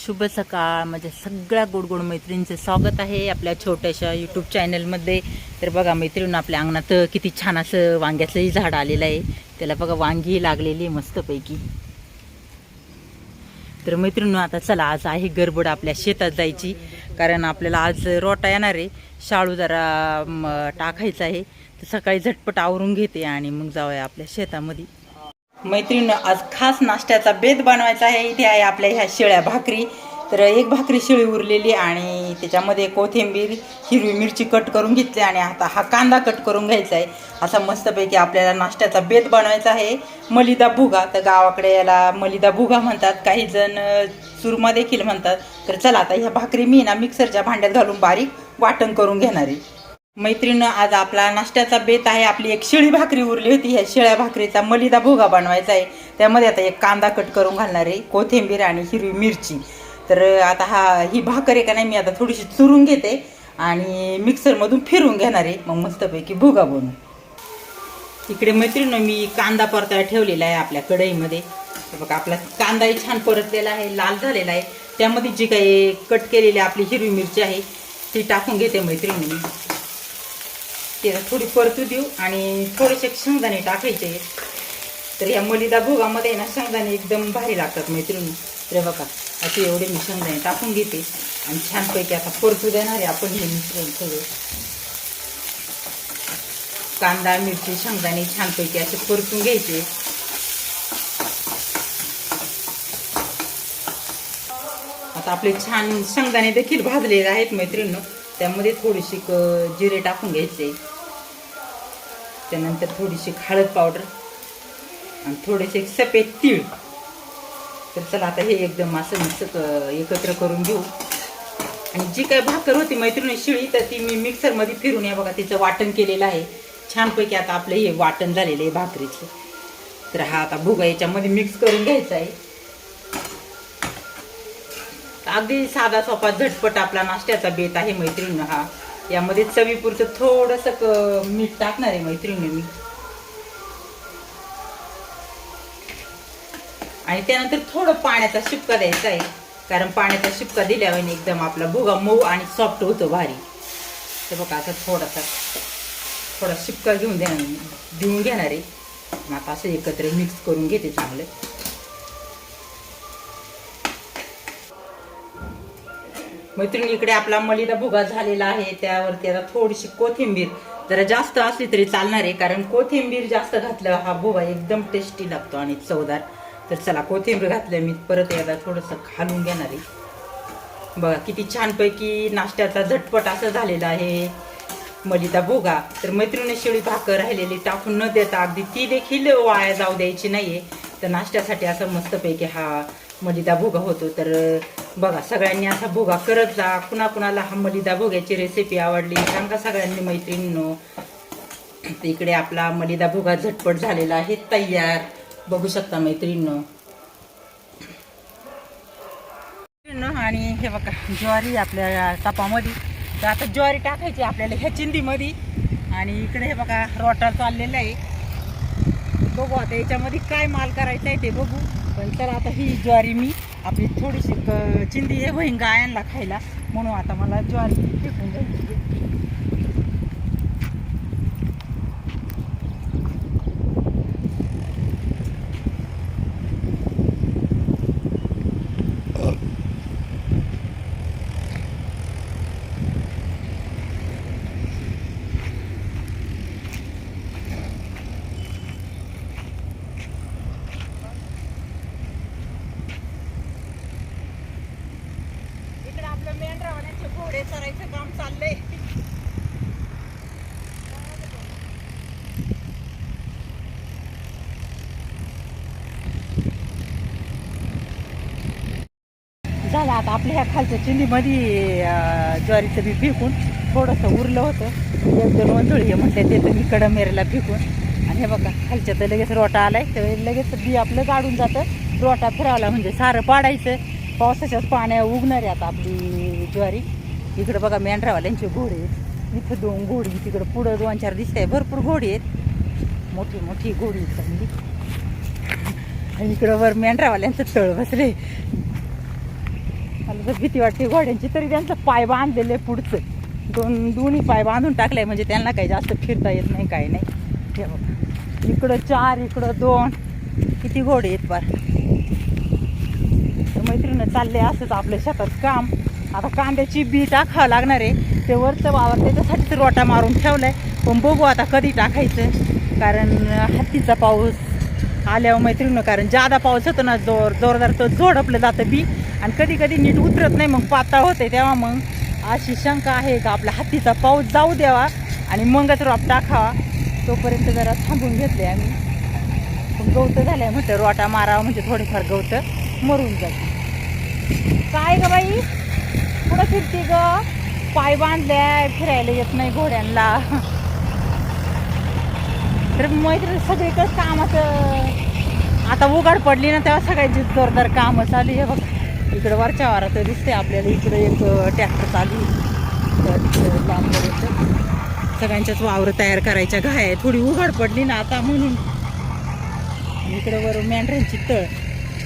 शुभ सकाळ. माझ्या सगळ्या गोड गोड मैत्रिणींचं स्वागत आहे आपल्या छोट्याशा यूट्यूब चॅनलमध्ये तर बघा मैत्रिणी आपल्या अंगणात किती छान असं वांग्याचंही झाड आलेलं आहे. त्याला बघा वांगी लागलेली आहे मस्तपैकी. तर मैत्रिणी आता चला आज आहे गडबड आपल्या शेतात जायची. कारण आपल्याला आज रोटा येणार आहे. शाळू जरा म, टाकायचा आहे. तर सकाळी झटपट आवरून घेते आणि मग जाऊया आपल्या शेतामध्ये. मैत्रीण आज खास नाश्त्याचा बेत बनवायचा आहे. इथे आहे आपल्या ह्या शेळ्या भाकरी. तर एक भाकरी शिळी उरलेली आणि त्याच्यामध्ये कोथिंबीर हिरवी मिरची कट करून घेतली आणि आता हा कांदा कट करून घ्यायचा आहे. असा मस्तपैकी आपल्याला नाश्त्याचा बेत बनवायचा आहे. मलिदा भुगा तर गावाकडे याला मलिदा भुगा म्हणतात. काही जण चुरमा देखील म्हणतात. तर चला आता ह्या भाकरी मी ना मिक्सरच्या भांड्यात घालून बारीक वाटण करून घेणार. आहे मैत्रीण आज आपला नाश्त्याचा बेत आहे. आपली एक शिळी भाकरी उरली होती. ह्या शिळ्या भाकरीचा मलिदा भोगा बनवायचा आहे. त्यामध्ये आता एक कांदा कट करून घालणार आहे. कोथिंबीर आणि हिरवी मिरची. तर आता हा ही भाकर आहे का नाही मी आता थोडीशी चुरून घेते. आणि मिक्सरमधून फिरून घेणार आहे. मग मस्तपैकी भोगा बनवू. इकडे मैत्रीण मी कांदा परतायला ठेवलेला आहे आपल्या कढईमध्ये. बघा आपला कांदाही छान परतलेला आहे लाल झालेला आहे. त्यामध्ये जी काही कट केलेली आपली हिरवी मिरची आहे ती टाकून घेते मैत्रिणी मी त्याला थोडी परतू देऊ आणि थोडेसे शेंगदाणे टाकायचे. तर या मलिदा भोगामध्ये ना शेंगदाणे एकदम भारी लागतात मैत्रिणी. तर बघा असे एवढे मी शेंगदाणे टाकून घेते. आणि छानपैकी आता परतू देणार आहे आपण हे मिश्रण सगळं. कांदा मिरची शेंगदाणे छानपैकी असे परतून घ्यायचे. आता आपले छान शेंगदाणे देखील भाजलेले आहेत मैत्रिणी. त्यामध्ये थोडीशी जिरे टाकून घ्यायचे. त्यानंतर थोडीशी हळद पावडर आणि थोडेसे सफेद तीळ. तर चला आता हे एकदम असं मिक्स एकत्र करून घेऊ. आणि जी काय भाकर होती मैत्रिणी शिळी तर ती मी मिक्सरमध्ये फिरून या बघा तिचं वाटण केलेलं आहे. छानपैकी आता आपलं हे वाटण झालेलं आहे भाकरीचं. तर हा आता भुगा याच्यामध्ये मिक्स करून घ्यायचा आहे. अगदी साधा सोपा झटपट आपला नाश्त्याचा बेत आहे मैत्रिणी हा. यामध्ये चवीपुरतं थोडंसं क- मीठ टाकणार आहे मैत्रिणी मी. आणि त्यानंतर थोडं पाण्याचा शिपका द्यायचा आहे. कारण पाण्याचा शिपका दिल्यावर एकदम आपला भुगा मऊ आणि सॉफ्ट होतो भारी. ते बघा आता थोडासा थोडा शिपका घेऊन द्या देऊन घेणार आहे. मग आता असं एकत्र मिक्स करून घेते चांगलं. मैत्रिणी इकडे आपला मलिदा भुगा झालेला आहे त्यावरती आता थोडीशी कोथिंबीर जरा जास्त असली तरी चालणार आहे कारण कोथिंबीर जास्त घातलं हा भुगा एकदम टेस्टी लागतो आणि चवदार. तर चला कोथिंबीर घातलं मी परत एकदा थोडंसं घालून घेणार आहे. बघा किती छानपैकी नाश्त्याचा झटपट असं झालेला आहे मलिदा भोगा. तर मैत्रिणी शिळी भाकर राहिलेली टाकून न देता अगदी ती देखील वाया जाऊ द्यायची नाहीये. तर नाश्त्यासाठी असं मस्तपैकी हा मलिदा भोगा होतो तर बघा सगळ्यांनी असा भोगा करत जा. कुणाकुणाला हा मलिदा भोग्याची रेसिपी आवडली सांगा सगळ्यांनी मैत्रिणींनो. इकडे आपला मलिदा भोगा झटपट झालेला आहे तयार. बघू शकता मैत्रिणींनो. आणि हे बघा ज्वारी आपल्या तापामध्ये. तर आता ज्वारी टाकायची आपल्याला ह्या चिंदीमध्ये आणि इकडे हे बघा रोटर चाललेला आहे. बघू आता याच्यामध्ये काय माल करायचा आहे ते बघू. पण तर आता ही ज्वारी मी आपली थोडीशी क- चिंदी आहे होईन गायांना खायला. म्हणून आता मला ज्वारी फेकून द्यायची इकडे आपलं मेंढरावाण्याचे घोडे चरायचं काम चाललंय. झालं आता आपल्या ह्या खालच्या चिंडीमध्ये ज्वारीचं बी फेकून थोडंसं उरलं होतं. एक दोन वंजुळी हे म्हणते ते तर मी कडमेरेला फेकून. आणि हे बघा खालच्या तर लगेच रोटा आलाय तर लगेच बी आपलं गाडून जातं. रोटा फिरावला म्हणजे सारं पाडायचं. पावसाच्याच पाण्या उगणार आहे आता आपली ज्वारी. इकडं बघा मेंढरावाल्यांचे घोडे आहेत. इथं दोन घोडी तिकडं पुढं दोन चार दिसत आहे भरपूर घोडी आहेत. मोठी मोठी घोडी चांगली. आणि इकडं वर मेंढरावाल्यांचं तळ बसले मला तर भीती वाटते. घोड्यांची तरी त्यांचं पाय बांधलेले पुढचं. दोन दोन्ही पाय बांधून टाकले म्हणजे त्यांना काही जास्त फिरता येत नाही काही नाही. हे बघा. इकडं चार इकडं दोन. किती घोडे आहेत पार मैत्रीनं चालले असंच आपल्या शेतात काम. आता कांद्याची बी टाकावं लागणार आहे. ते वरचं वावर त्याच्यासाठी तर रोटा मारून ठेवलाय. पण बघू आता कधी टाकायचं. कारण हत्तीचा पाऊस आल्यावर मैत्रिणीनं कारण जादा पाऊस होतो ना जोर जोरदार तो झोडपलं जातं बी. आणि कधी कधी नीट उतरत नाही मग पातळ होते तेव्हा मग अशी शंका आहे का आपला हत्तीचा पाऊस जाऊ द्यावा आणि मगच रॉप टाकावा. तोपर्यंत जरा थांबून घेतले आम्ही. पण गवतं झालंय म्हटलं रोटा मारावा म्हणजे थोडेफार गवतं मरून जाते काय ग बाई? कुठं फिरते ग. पाय बांधल्या फिरायला येत नाही घोड्यांना तर मैत्री सगळीकडे कामाचं. आता उघड पडली ना तेव्हा सगळ्यांची जोरदार कामं चालू आहे. बघ इकडं वरच्या वारात दिसते आपल्याला इकडं एक ट्रॅक्टर चालू सगळ्यांच्याच वावर तयार करायच्या घाय आहे थोडी उघड पडली ना आता म्हणून. इकडं वर मेंढऱ्यांची तळ.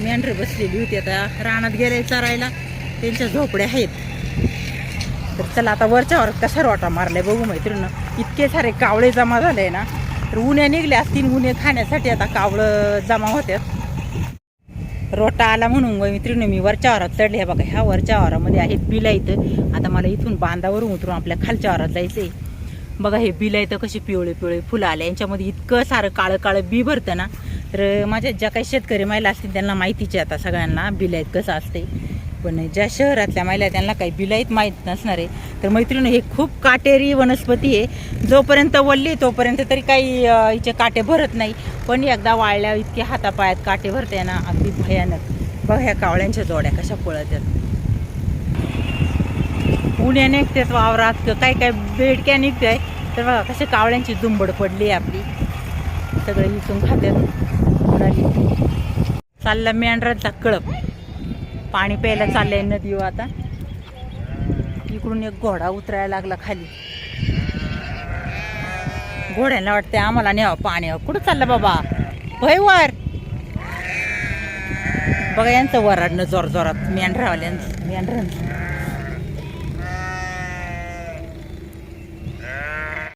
मेंढरे बसलेली होती आता. रानात गेले चरायला. त्यांच्या झोपड्या आहेत. तर चला आता वरच्या वर कशा रोटा मारलाय बघू मैत्रीनं इतके सारे कावळे जमा झाले ना तर उन्या निघल्या असतील उन्हे खाण्यासाठी आता कावळं जमा होत्यात. रोटा आला म्हणून मैत्रिणी मी वरच्या वारात चढले. हे बघा ह्या वरच्या वारामध्ये आहेत बिला इथं. आता मला इथून बांधावरून उतरून आपल्या खालच्या वारात जायचंय. बघा हे बिला इथं कशी पिवळे पिवळे फुलं आले. यांच्यामध्ये इतकं सारं काळं काळं बी भरतं ना. तर माझ्या ज्या काही शेतकरी महिला असतील त्यांना माहितीचे आता सगळ्यांना बिलाईत कसं असते पण ज्या शहरातल्या महिला त्यांना काही बिलाईत माहीत नसणार आहे. तर मैत्रिणी हे खूप काटेरी वनस्पती आहे. जोपर्यंत वल्ली तोपर्यंत तरी काही हिचे काटे भरत नाही. पण एकदा वाळल्या इतके हातापायात काटे भरते ना अगदी भयानक. बघ ह्या कावळ्यांच्या जोड्या कशा पळत पुण्या निघतात वावरात. काय काय बेडक्या निघताय तर बघा कशा कावळ्यांची झुंबड पडली आहे आपली. सगळे इथून खात्यात. चालला मेंढराचा कळप. पाणी प्यायला चाललंय नदीवर आता. इकडून एक घोडा उतरायला लागला खाली. घोड्यांना वाटतंय आम्हाला न्यावं पाण्यावर कुठं चाललं बाबा? भय वर. बघा यांचं वराडणं जोर जोरात मेंढरावाल्यांचं मेंढरांचं.